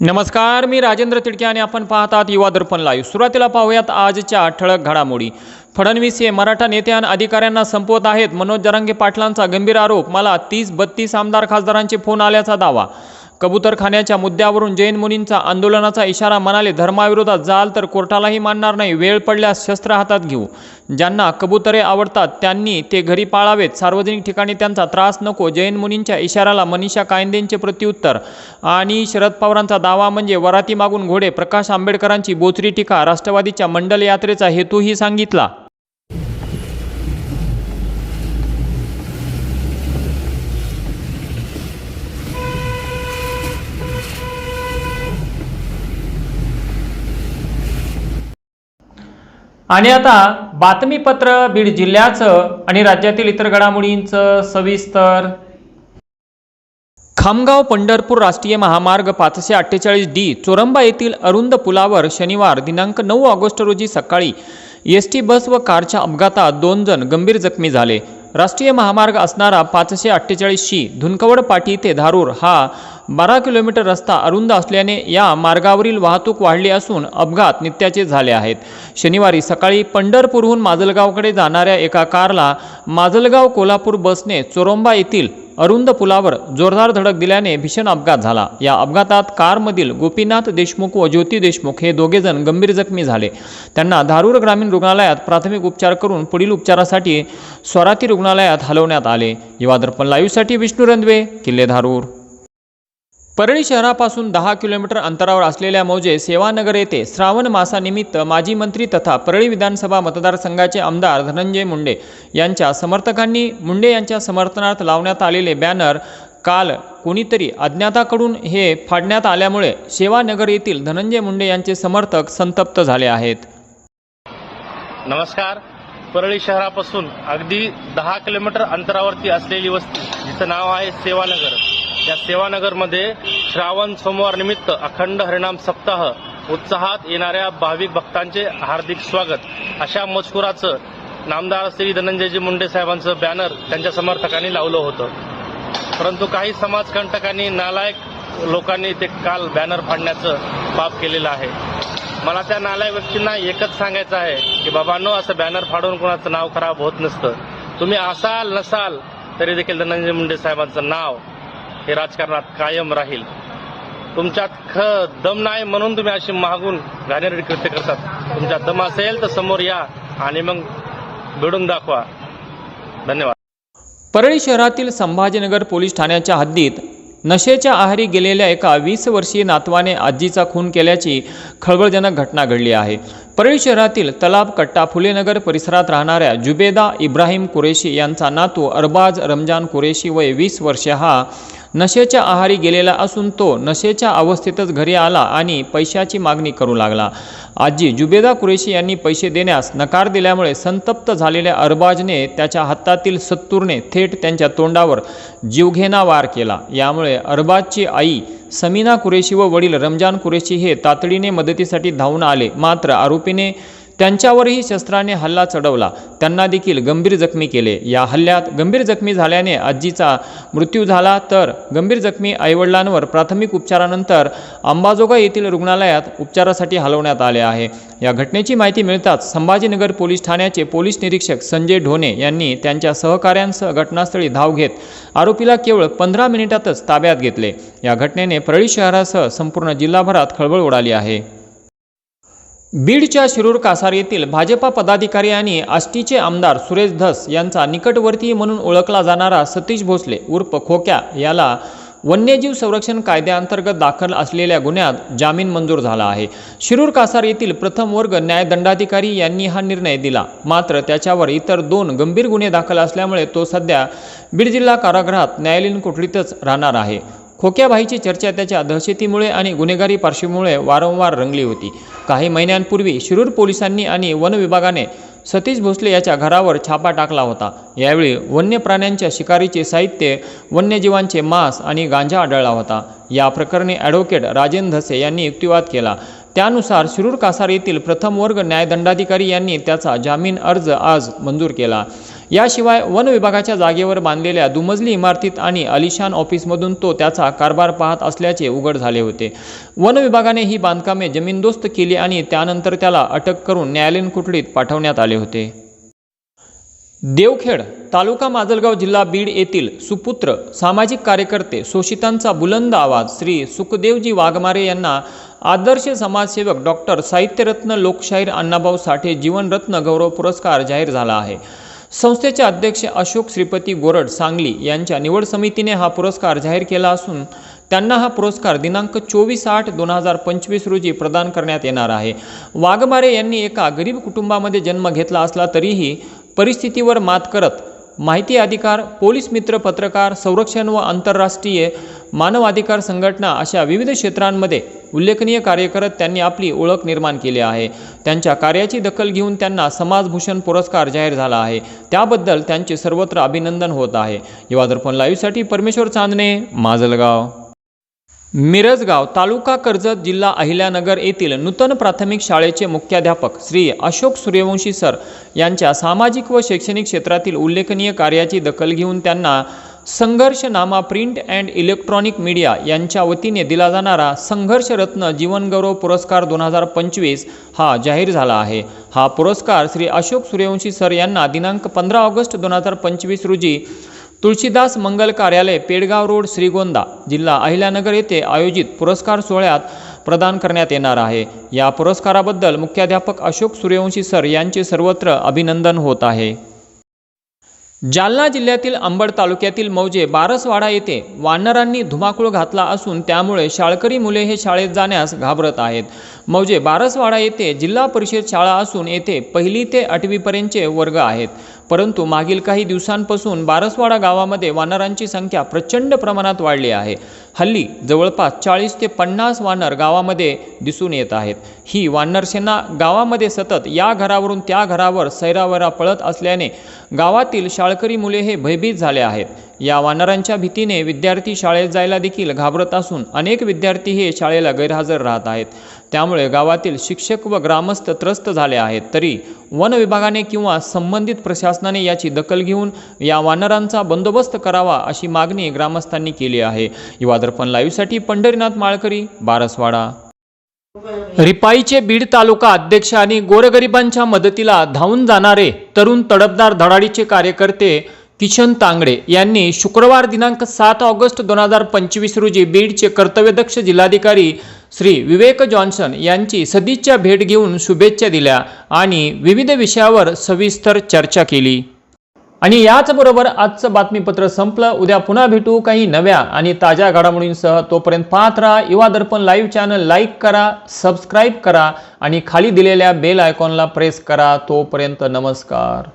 नमस्कार मी राजेंद्र तिडके आणि आपण पाहतात युवा दर्पण लाईव्ह सुरुवातीला पाहूयात आजच्या ठळक घडामोडी. फडणवीस हे मराठा नेते आणि अधिकाऱ्यांना संपवत आहेत. मनोज जरांगे पाटलांचा गंभीर आरोप. मला तीस बत्तीस आमदार खासदारांचे फोन आल्याचा दावा. कबुतरखान्याच्या मुद्द्यावरून जैन मुनींचा आंदोलनाचा इशारा म्हणाले धर्माविरोधात जाल तर कोर्टालाही मानणार नाही वेळ पडल्यास शस्त्र हातात घेऊ. ज्यांना कबुतरे आवडतात त्यांनी ते घरी पाळावेत. सार्वजनिक ठिकाणी त्यांचा त्रास नको जैन मुनींच्या इशाराला मनीषा कायंदेंचे प्रत्युत्तर. आणि शरद पवारांचा दावा म्हणजे वराती मागून घोडे. प्रकाश आंबेडकरांची बोचरी टीका राष्ट्रवादीच्या मंडल यात्रेचा हेतूही सांगितला. आणि आता बातमीपत्र बीड जिल्ह्याचं आणि राज्यातील इतर घडामोडींचं सविस्तर. खामगाव पंढरपूर राष्ट्रीय महामार्ग पाचशे अठ्ठेचाळीस डी चोरंबा येथील अरुंद पुलावर शनिवार दिनांक नऊ ऑगस्ट रोजी सकाळी एस टी बस व कारच्या अपघातात दोन जण गंभीर जखमी झाले. राष्ट्रीय महामार्ग असणारा पाचशे अठ्ठेचाळीस शी धुनकवड पाटी ते धारूर हा बारा किलोमीटर रस्ता अरुंद असल्याने या मार्गावरील वाहतूक वाढली असून अपघात नित्याचे झाले आहेत. शनिवारी सकाळी पंढरपूरहून माजलगावकडे जाणाऱ्या एका कारला माजलगाव कोल्हापूर बसने चोरोंबा येथील अरुंद पुलावर जोरदार धडक दिल्याने भीषण अपघात झाला. या अपघातात कारमधील गोपीनाथ देशमुख व ज्योती देशमुख हे दोघेजण गंभीर जखमी झाले. त्यांना धारूर ग्रामीण रुग्णालयात प्राथमिक उपचार करून पुढील उपचारासाठी स्वराती रुग्णालयात हलवण्यात आले. युवा दर्पण लाईव्हसाठी विष्णू रंधवे किल्ले धारूर. परळी शहरापासून दहा किलोमीटर अंतरावर असलेल्या मौजे सेवानगर येथे श्रावण मासानिमित्त माजी मंत्री तथा परळी विधानसभा मतदारसंघाचे आमदार धनंजय मुंडे यांच्या समर्थकांनी मुंडे यांच्या समर्थनार्थ लावण्यात आलेले बॅनर काल कोणीतरी अज्ञाताकडून हे फाडण्यात आल्यामुळे सेवानगर येथील धनंजय मुंडे यांचे समर्थक संतप्त झाले आहेत. नमस्कार. परळी शहरापासून अगदी दहा किलोमीटर अंतरावरती असलेली वस्ती जिचं नाव आहे सेवानगर. या सेवानगरमध्ये श्रावण सोमवार निमित्त अखंड हरिनाम सप्ताह उत्साहात येणाऱ्या भाविक भक्तांचे हार्दिक स्वागत. अशा मजकुराचं नामदार श्री धनंजयजी मुंडे साहेबांचं बॅनर त्यांच्या समर्थकांनी लावलं होतं. परंतु काही समाजकंटकांनी नालायक लोकांनी ते काल बॅनर फाडण्याचं पाप केलेलं आहे. मला त्या नालायक व्यक्तींना एकच सांगायचं आहे की बाबांनो असं बॅनर फाडून कोणाचं नाव खराब होत नसतं. तुम्ही असाल नसाल तरी देखील धनंजय मुंडे साहेबांचं नाव हे राजकारणात कायम राहील. तुमच्यात ख दम नाही म्हणून तुम्ही अशी मागून घाणेरडी कृत्य करतात. तुमच्यात दम असेल तर समोर या आणि मग भिडून दाखवा. धन्यवाद. परळी शहरातील संभाजीनगर पोलीस ठाण्याच्या हद्दीत नशेच्या आहारी गेलेल्या एका वीस वर्षीय नातवाने आजीचा खून केल्याची खळबळजनक घटना घडली आहे. परळी शहरातील तलाब कट्टा फुलेनगर परिसरात राहणाऱ्या जुबेदा इब्राहिम कुरेशी यांचा नातू अरबाज रमजान कुरेशी वय वीस वर्षे हा नशेच्या आहारी गेलेला असून तो नशेच्या अवस्थेतच घरी आला आणि पैशाची मागणी करू लागला. आजी जुबेदा कुरेशी यांनी पैसे देण्यास नकार दिल्यामुळे संतप्त झालेल्या अरबाजने त्याच्या हातातील सत्तूरने थेट त्यांच्या तोंडावर जीवघेणा वार केला. यामुळे अरबाजची आई समीना कुरेशी व वडील रमजान कुरेशी हे तातडीने मदतीसाठी धावून आले. मात्र आरोपीने त्यांच्यावरही शस्त्राने हल्ला चढवला. त्यांना देखील गंभीर जखमी केले. या हल्ल्यात गंभीर जखमी झाल्याने आजीचा मृत्यू झाला. तर गंभीर जखमी आईवडिलांवर प्राथमिक उपचारानंतर अंबाजोगा येथील रुग्णालयात उपचारासाठी हलवण्यात आले आहे. या घटनेची माहिती मिळताच संभाजीनगर पोलीस ठाण्याचे पोलीस निरीक्षक संजय ढोणे यांनी त्यांच्या सहकाऱ्यांसह घटनास्थळी धाव घेत आरोपीला केवळ पंधरा मिनिटातच ताब्यात घेतले. या घटनेने परळी शहरासह संपूर्ण जिल्हाभरात खळबळ उडाली आहे. बीडच्या शिरूर कासार येथील भाजपा पदाधिकारी आणि आष्टीचे आमदार सुरेश धस यांचा निकटवर्तीय म्हणून ओळखला जाणारा सतीश भोसले उर्फ खोक्या याला वन्यजीव संरक्षण कायद्याअंतर्गत दाखल असलेल्या गुन्ह्यात जामीन मंजूर झाला आहे. शिरूर कासार येथील प्रथम वर्ग न्यायदंडाधिकारी यांनी हा निर्णय दिला. मात्र त्याच्यावर इतर दोन गंभीर गुन्हे दाखल असल्यामुळे तो सध्या बीड जिल्हा कारागृहात न्यायालयीन कोठडीतच राहणार आहे. खोक्याबाईची चर्चा त्याच्या दहशतीमुळे आणि गुन्हेगारी पार्श्वभूमीमुळे वारंवार रंगली होती. काही महिन्यांपूर्वी शिरूर पोलिसांनी आणि वन विभागाने सतीश भोसले याच्या घरावर छापा टाकला होता. यावेळी वन्य प्राण्यांच्या शिकारीचे साहित्य वन्यजीवांचे मांस आणि गांजा आढळला होता. या प्रकरणी ॲडव्होकेट राजेंद्र धसे यांनी युक्तिवाद केला. त्यानुसार शिरूर कासार येथील प्रथम वर्ग न्यायदंडाधिकारी यांनी त्याचा जामीन अर्ज आज मंजूर केला. याशिवाय वन विभागाच्या जागेवर बांधलेल्या दुमजली इमारतीत आणि अलिशान ऑफिसमधून तो त्याचा कारभार पाहत असल्याचे उघड झाले होते. वन विभागाने ही बांधकामे जमीनदोस्त केली आणि त्यानंतर त्याला अटक करून न्यायालयीन कोठडीत पाठवण्यात आले होते. देवखेड तालुका माजलगाव जिल्हा बीड येथील सुपुत्र सामाजिक कार्यकर्ते शोषितांचा बुलंद आवाज श्री सुखदेवजी वाघमारे यांना आदर्श समाजसेवक डॉक्टर साहित्यरत्न लोकशाहीर अण्णाभाऊ साठे जीवनरत्न गौरव पुरस्कार जाहीर झाला आहे. संस्थेचे अध्यक्ष अशोक श्रीपती गोरड सांगली यांच्या निवड समितीने हा पुरस्कार जाहीर केला असून त्यांना हा पुरस्कार दिनांक चोवीस आठ दोन हजार पंचवीस रोजी प्रदान करण्यात येणार आहे. वाघमारे यांनी एका गरीब कुटुंबामध्ये जन्म घेतला असला तरीही परिस्थितीवर मात करत माहिती अधिकार पोलीस मित्र पत्रकार संरक्षण व आंतरराष्ट्रीय मानवाधिकार संघटना अशा विविध क्षेत्रांमध्ये उल्लेखनीय कार्य करत त्यांनी आपली ओळख निर्माण केली आहे. त्यांच्या कार्याची दखल घेऊन त्यांना समाजभूषण पुरस्कार जाहीर झाला आहे. त्याबद्दल त्यांचे सर्वत्र अभिनंदन होत आहे. युवा दर्पण लाईव्हसाठी परमेश्वर चांदणे माजलगाव मिरजगाव तालुका कर्जत जिल्हा अहिल्यानगर येथील नूतन प्राथमिक शाळेचे मुख्याध्यापक श्री अशोक सूर्यवंशी सर यांच्या सामाजिक व शैक्षणिक क्षेत्रातील उल्लेखनीय कार्याची दखल घेऊन त्यांना संघर्षनामा प्रिंट अँड इलेक्ट्रॉनिक मीडिया यांच्या वतीने दिला जाणारा संघर्षरत्न जीवनगौरव पुरस्कार दोन हजार पंचवीस हा जाहीर झाला आहे. हा पुरस्कार श्री अशोक सूर्यवंशी सर यांना दिनांक पंधरा ऑगस्ट दोन हजार पंचवीस रोजी तुळशीदास मंगल कार्यालय पेडगाव रोड श्रीगोंदा जिल्हा अहिल्यानगर येथे आयोजित पुरस्कार सोहळ्यात प्रदान करण्यात येणार आहे. या पुरस्काराबद्दल मुख्याध्यापक अशोक सूर्यवंशी सर यांचे सर्वत्र अभिनंदन होत आहे. जालना जिल्ह्यातील अंबड तालुक्यातील मौजे बारसवाडा येथे वानरांनी धुमाकूळ घातला असून त्यामुळे शाळकरी मुले हे शाळेत जाण्यास घाबरत आहेत. मौजे बारसवाडा येथे जिल्हा परिषद शाळा असून येथे पहिली ते आठवीपर्यंतचे वर्ग आहेत. परंतु मागील काही दिवसांपासून बारसवाडा गावामध्ये वानरांची संख्या प्रचंड प्रमाणात वाढली आहे. हल्ली जवळपास चाळीस ते पन्नास वानर गावामध्ये दिसून येत आहेत. ही वानरसेना गावामध्ये सतत या घरावरून त्या घरावर सैरावैरा पळत असल्याने गावातील शाळकरी मुले हे भयभीत झाले आहेत. या वानरांच्या भीतीने विद्यार्थी शाळेत जायला देखील घाबरत असून अनेक विद्यार्थी हे शाळेला गैरहजर राहत आहेत. त्यामुळे गावातील शिक्षक व ग्रामस्थ त्रस्त झाले आहेत. तरी वन विभागाने किंवा संबंधित प्रशासनाने याची दखल घेऊन या वानरांचा बंदोबस्त करावा अशी मागणी ग्रामस्थांनी केली आहे. युवा दर्पण लाईव्हसाठी पंढरीनाथ माळकरी बारसवाडा. रिपाईचे बीड तालुका अध्यक्ष आणि गोरगरिबांच्या मदतीला धावून जाणारे तरुण तडफदार धडाडीचे कार्यकर्ते किशन तांगडे यांनी शुक्रवार दिनांक सात ऑगस्ट दोन हजार पंचवीस रोजी बीडचे कर्तव्यदक्ष जिल्हाधिकारी श्री विवेक जॉन्सन यांची सदिच्छा भेट घेऊन शुभेच्छा दिल्या आणि विविध विषयावर सविस्तर चर्चा केली. आणि याचबरोबर आजचं बातमीपत्र संपलं. उद्या पुन्हा भेटू काही नव्या आणि ताज्या घडामोडींसह. तोपर्यंत पाहत राहा युवा दर्पण लाईव्ह चॅनल. लाईक करा सबस्क्राईब करा आणि खाली दिलेल्या बेल आयकॉनला प्रेस करा. तोपर्यंत नमस्कार.